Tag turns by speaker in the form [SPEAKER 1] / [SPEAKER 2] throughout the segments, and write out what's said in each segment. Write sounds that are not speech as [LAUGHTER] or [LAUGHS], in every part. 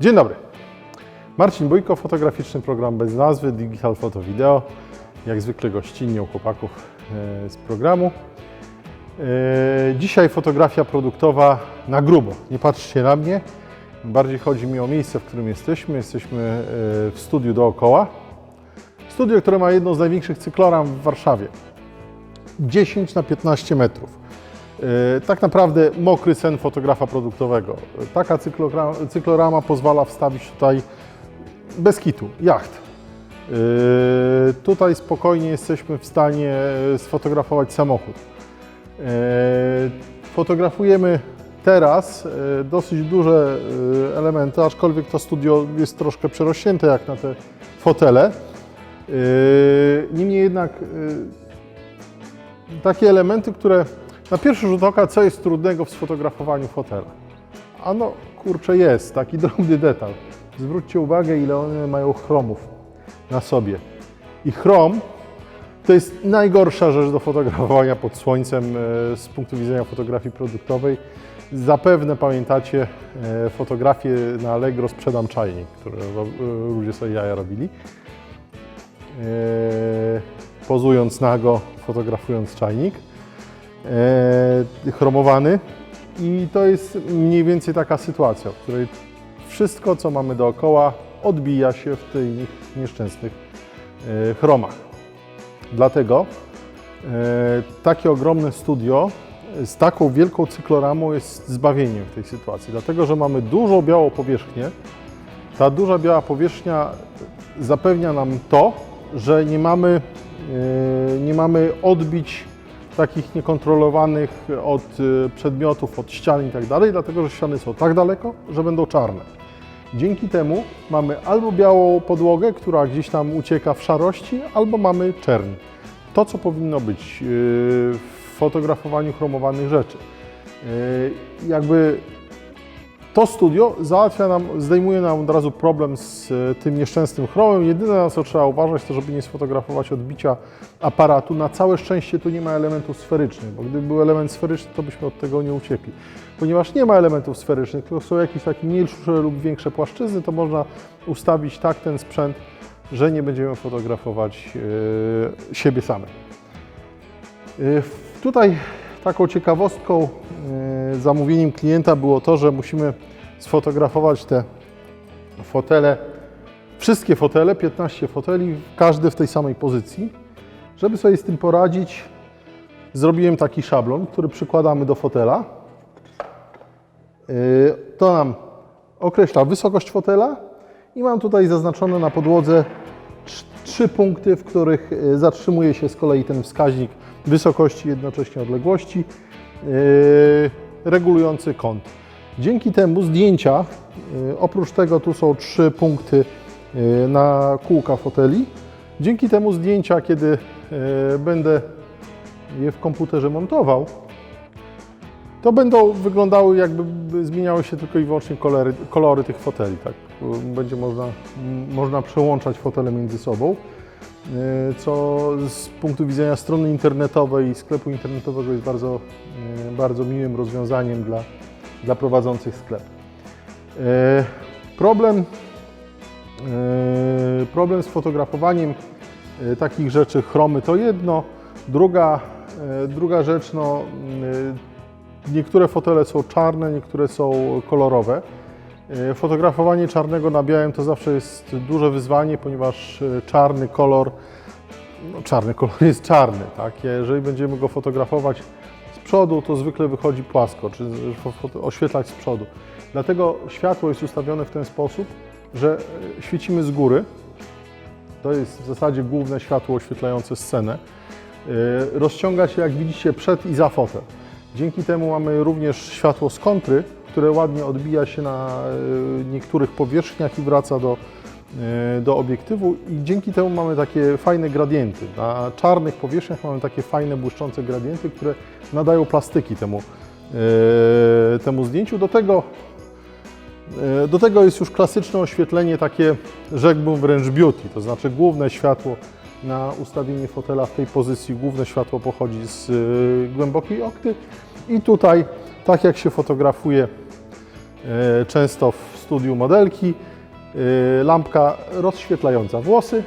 [SPEAKER 1] Dzień dobry. Marcin Bójko, fotograficzny program bez nazwy, Digital Photo Video. Jak zwykle gościnnie u chłopaków e, z programu. E, Dzisiaj fotografia produktowa na grubo. Nie patrzcie na mnie. Bardziej chodzi mi o miejsce, w którym jesteśmy. Jesteśmy e, w studiu dookoła. Studio, które ma jedną z największych cykloram w Warszawie. 10 na 15 metrów. E, Tak naprawdę mokry sen fotografa produktowego. Taka cyklora- cyklorama pozwala wstawić tutaj bez kitu, jacht. E, Tutaj spokojnie jesteśmy w stanie sfotografować samochód. E, Fotografujemy teraz e, dosyć duże e, elementy, aczkolwiek to studio jest troszkę przerośnięte jak na te fotele. E, Niemniej jednak e, takie elementy, które na pierwszy rzut oka, co jest trudnego w sfotografowaniu fotela? Ano, kurczę, jest taki [LAUGHS] drobny detal. Zwróćcie uwagę, ile one mają chromów na sobie. I chrom to jest najgorsza rzecz do fotografowania pod słońcem e, z punktu widzenia fotografii produktowej. Zapewne pamiętacie e, fotografię na Allegro Sprzedam czajnik, które ludzie sobie jaja robili. E, Pozując nago, fotografując czajnik chromowany i to jest mniej więcej taka sytuacja, w której wszystko, co mamy dookoła, odbija się w tych nieszczęsnych e, chromach. Dlatego e, takie ogromne studio z taką wielką cykloramą jest zbawieniem w tej sytuacji, dlatego że mamy dużą białą powierzchnię. Ta duża biała powierzchnia zapewnia nam to, że nie mamy, e, nie mamy odbić takich niekontrolowanych od e, przedmiotów, od ścian i tak dalej, dlatego że ściany są tak daleko, że będą czarne. Dzięki temu mamy albo białą podłogę, która gdzieś tam ucieka w szarości, albo mamy czerń. To, co powinno być yy, w fotografowaniu chromowanych rzeczy. Jakby to studio załatwia nam, zdejmuje nam od razu problem z e, tym nieszczęsnym chromem. Jedyne na co trzeba uważać, to żeby nie sfotografować odbicia aparatu. Na całe szczęście tu nie ma elementów sferycznych, bo gdyby był element sferyczny, to byśmy od tego nie uciekli. Ponieważ nie ma elementów sferycznych, tylko są jakieś takie mniejsze lub większe płaszczyzny, to można ustawić tak ten sprzęt, że nie będziemy fotografować e, siebie samych. Y, Tutaj taką ciekawostką, y, zamówieniem klienta było to, że musimy sfotografować te fotele, wszystkie fotele, 15 foteli, każdy w tej samej pozycji. Żeby sobie z tym poradzić, zrobiłem taki szablon, który przykładamy do fotela. Y, To nam określa wysokość fotela i mam tutaj zaznaczone na podłodze trz- trzy punkty, w których y, zatrzymuje się z kolei ten wskaźnik wysokości, jednocześnie odległości, y, regulujący kąt. Dzięki temu zdjęcia, y, oprócz tego tu są trzy punkty y, na kółka foteli, dzięki temu zdjęcia, kiedy będę je w komputerze montował, to będą wyglądały jakby zmieniały się tylko i wyłącznie kolory, kolory tych foteli. Tak? Będzie można, można przełączać fotele między sobą, co z punktu widzenia strony internetowej i sklepu internetowego jest bardzo, y, bardzo miłym rozwiązaniem dla, dla prowadzących sklep. Y, Problem, problem z fotografowaniem takich rzeczy, chromy to jedno. Druga, druga rzecz, no, Niektóre fotele są czarne, niektóre są kolorowe. E, Fotografowanie czarnego na białym to zawsze jest duże wyzwanie, ponieważ e, czarny kolor, no czarny kolor [LAUGHS] jest czarny, tak? Jeżeli będziemy go fotografować z przodu, to zwykle wychodzi płasko, czy oświetlać z przodu. Dlatego światło jest ustawione w ten sposób, że e, świecimy z góry. To jest w zasadzie główne światło oświetlające scenę. Rozciąga się, jak widzicie, przed i za fotel. Dzięki temu mamy również światło z kontry, które ładnie odbija się na e, niektórych powierzchniach i wraca do, e, do obiektywu i dzięki temu mamy takie fajne gradienty. Na czarnych powierzchniach mamy takie fajne, błyszczące gradienty, które nadają plastyki temu, e, temu zdjęciu. Do tego, do tego jest już klasyczne oświetlenie takie, rzekłbym wręcz beauty, to znaczy główne światło na ustawienie fotela w tej pozycji, główne światło pochodzi z głębokiej okty i tutaj, tak jak się fotografuje często w studiu modelki, y, lampka rozświetlająca włosy,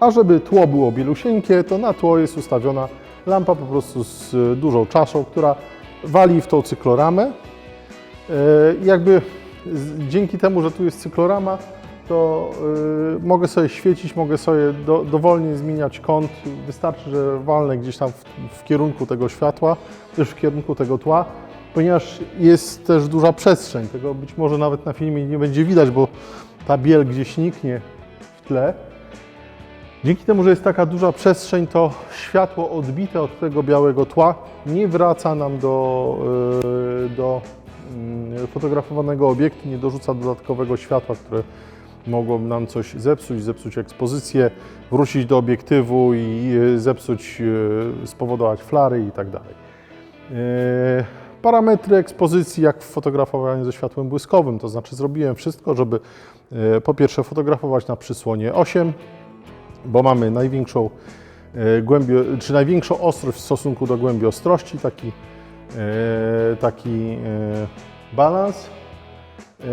[SPEAKER 1] a żeby tło było bielusieńkie, to na tło jest ustawiona lampa po prostu z y, dużą czaszą, która wali w tą cykloramę. Jakby dzięki temu, że tu jest cyklorama, to mogę sobie świecić, mogę sobie do, dowolnie zmieniać kąt. Wystarczy, że walnę gdzieś tam w, w kierunku tego światła, też w kierunku tego tła, ponieważ jest też duża przestrzeń. Tego być może nawet na filmie nie będzie widać, bo ta biel gdzieś niknie w tle. Dzięki temu, że jest taka duża przestrzeń, to światło odbite od tego białego tła nie wraca nam do, yy, do mm, fotografowanego obiektu, nie dorzuca dodatkowego światła, które mogłoby nam coś zepsuć, zepsuć ekspozycję, wrócić do obiektywu i zepsuć, yy, spowodować flary i tak dalej. Parametry ekspozycji, jak w fotografowaniu ze światłem błyskowym, to znaczy zrobiłem wszystko, żeby yy, po pierwsze fotografować na przysłonie 8, bo mamy największą e, głębię, czy największą ostrość w stosunku do głębi ostrości, taki, e, taki e, balans. E,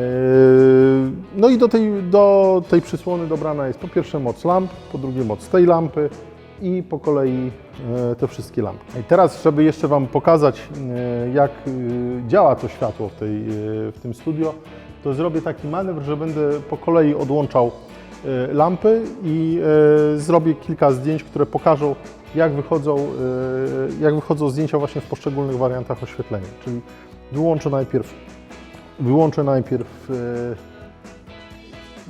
[SPEAKER 1] No i do tej, do tej przysłony dobrana jest po pierwsze moc lamp, po drugie moc tej lampy i po kolei e, te wszystkie lampy. I teraz, żeby jeszcze Wam pokazać, e, jak e, działa to światło w, tej, w tym studio, to zrobię taki manewr, że będę po kolei odłączał lampy i zrobię kilka zdjęć, które pokażą, jak wychodzą, jak wychodzą zdjęcia właśnie w poszczególnych wariantach oświetlenia. Czyli wyłączę najpierw, wyłączę najpierw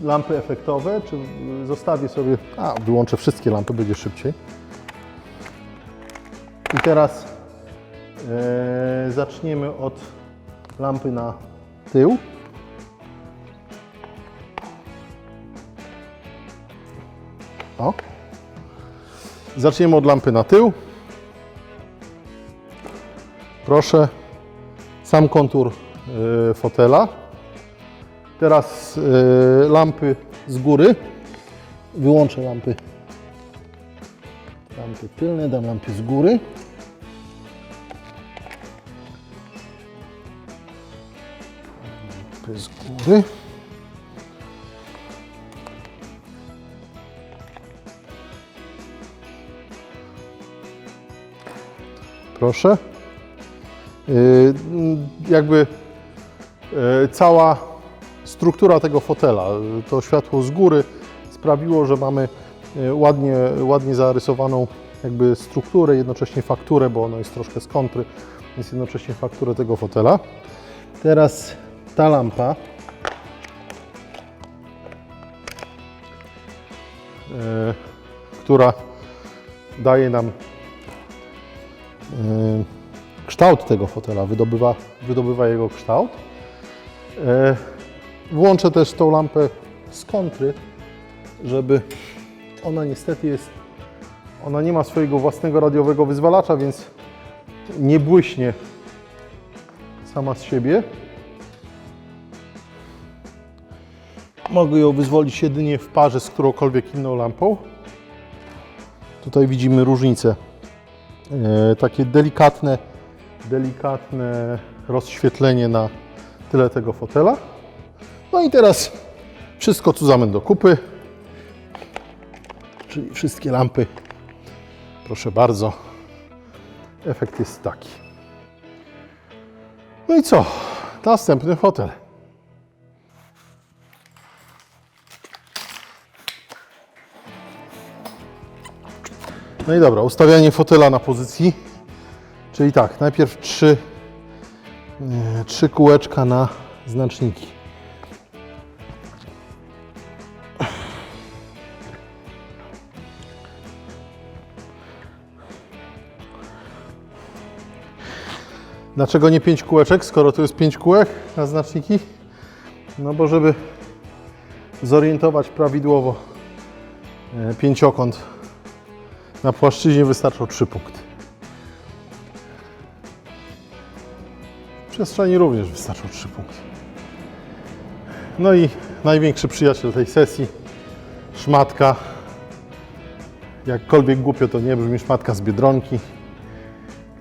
[SPEAKER 1] lampy efektowe, czy e, zostawię sobie, a wyłączę wszystkie lampy, będzie szybciej. I teraz e, zaczniemy od lampy na tył. O. Zaczniemy od lampy na tył. Proszę, sam kontur y, fotela. Teraz y, lampy z góry. Wyłączę lampy. Lampy tylne, dam lampy z góry. Lampy z góry. Proszę. Yy, Jakby yy, cała struktura tego fotela, to światło z góry sprawiło, że mamy yy, ładnie, ładnie zarysowaną jakby strukturę, jednocześnie fakturę, bo ono jest troszkę z kontry, więc jednocześnie fakturę tego fotela. Teraz ta lampa. yy, która daje nam yy, kształt tego fotela, wydobywa, wydobywa jego kształt. Włączę też tą lampę z kontry, żeby ona niestety jest, ona nie ma swojego własnego radiowego wyzwalacza, więc nie błyśnie sama z siebie. Mogę ją wyzwolić jedynie w parze z którąkolwiek inną lampą. Tutaj widzimy różnicę e, takie delikatne, delikatne rozświetlenie na tyle tego fotela. No i teraz wszystko zamęt do kupy, czyli wszystkie lampy. Proszę bardzo, efekt jest taki. No i co? Następny fotel. No i dobra, ustawianie fotela na pozycji. Czyli tak, najpierw trzy, e, trzy kółeczka na znaczniki. Dlaczego nie pięć kółeczek, skoro tu jest pięć kółek na znaczniki? No bo żeby zorientować prawidłowo e, pięciokąt na płaszczyźnie wystarczą trzy punkty. W przestrzeni również wystarczą trzy punkty. No i największy przyjaciel tej sesji, szmatka. Jakkolwiek głupio to nie brzmi, szmatka z Biedronki,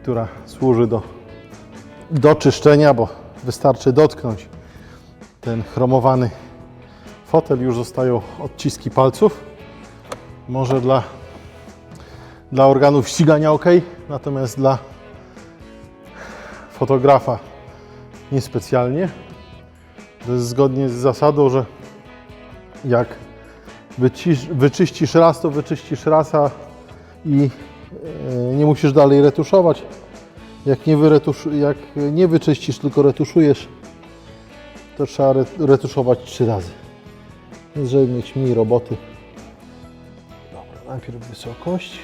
[SPEAKER 1] która służy do, do czyszczenia, bo wystarczy dotknąć ten chromowany fotel, już zostają odciski palców. Może dla, dla organów ścigania ok, natomiast dla fotografa niespecjalnie. To jest zgodnie z zasadą, że jak wycisz, wyczyścisz raz, to wyczyścisz raz, a i e, nie musisz dalej retuszować. Jak nie, wyretusz, jak nie wyczyścisz, tylko retuszujesz, to trzeba re, retuszować trzy razy. Więc żeby mieć mniej roboty. Dobra, najpierw wysokość.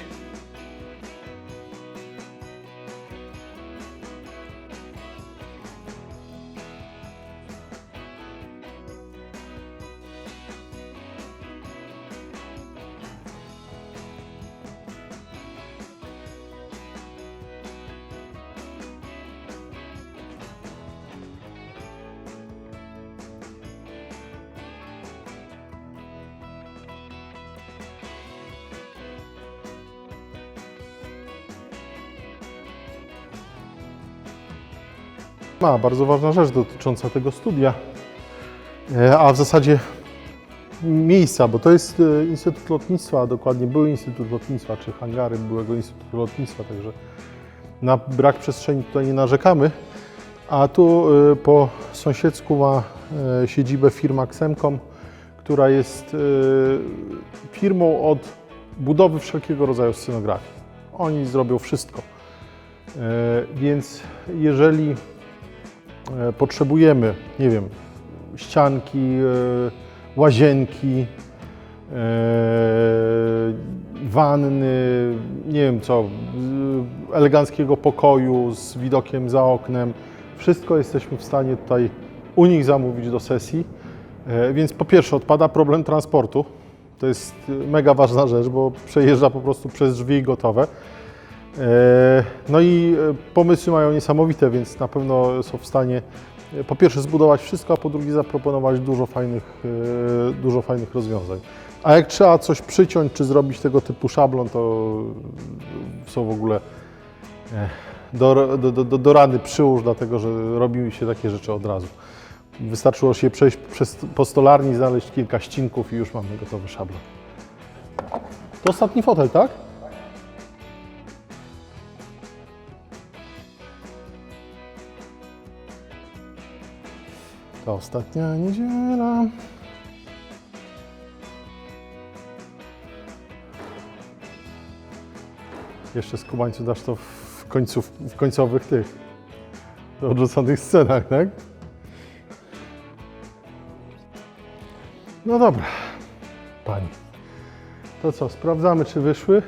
[SPEAKER 1] Ma bardzo ważna rzecz dotycząca tego studia, e, a w zasadzie miejsca, bo to jest e, Instytut Lotnictwa, a dokładnie były Instytut Lotnictwa, czy hangary byłego Instytutu Lotnictwa, także na brak przestrzeni tutaj nie narzekamy. A tu e, po sąsiedzku ma siedzibę firma Xemcom, która jest firmą od budowy wszelkiego rodzaju scenografii. Oni zrobią wszystko. Więc jeżeli potrzebujemy, nie wiem, ścianki, e, łazienki, e, wanny, nie wiem co, eleganckiego pokoju z widokiem za oknem, wszystko jesteśmy w stanie tutaj u nich zamówić do sesji. E, Więc po pierwsze odpada problem transportu. To jest e, mega ważna rzecz, bo przejeżdża po prostu przez drzwi gotowe. E, No i e, pomysły mają niesamowite, więc na pewno są w stanie e, po pierwsze zbudować wszystko, a po drugie zaproponować dużo fajnych, dużo fajnych rozwiązań. A jak trzeba coś przyciąć czy zrobić tego typu szablon, to są w ogóle do, do, do, do rany przyłóż, dlatego że robi się takie rzeczy od razu. Wystarczyło się przejść przez, po stolarni, znaleźć kilka ścinków i już mamy gotowy szablon. To ostatni fotel, tak? To ostatnia niedziela. Jeszcze z Kubańcu dasz to w, końcu, w końcowych tych odrzuconych scenach, tak? No dobra, pani. To co, sprawdzamy, czy wyszły.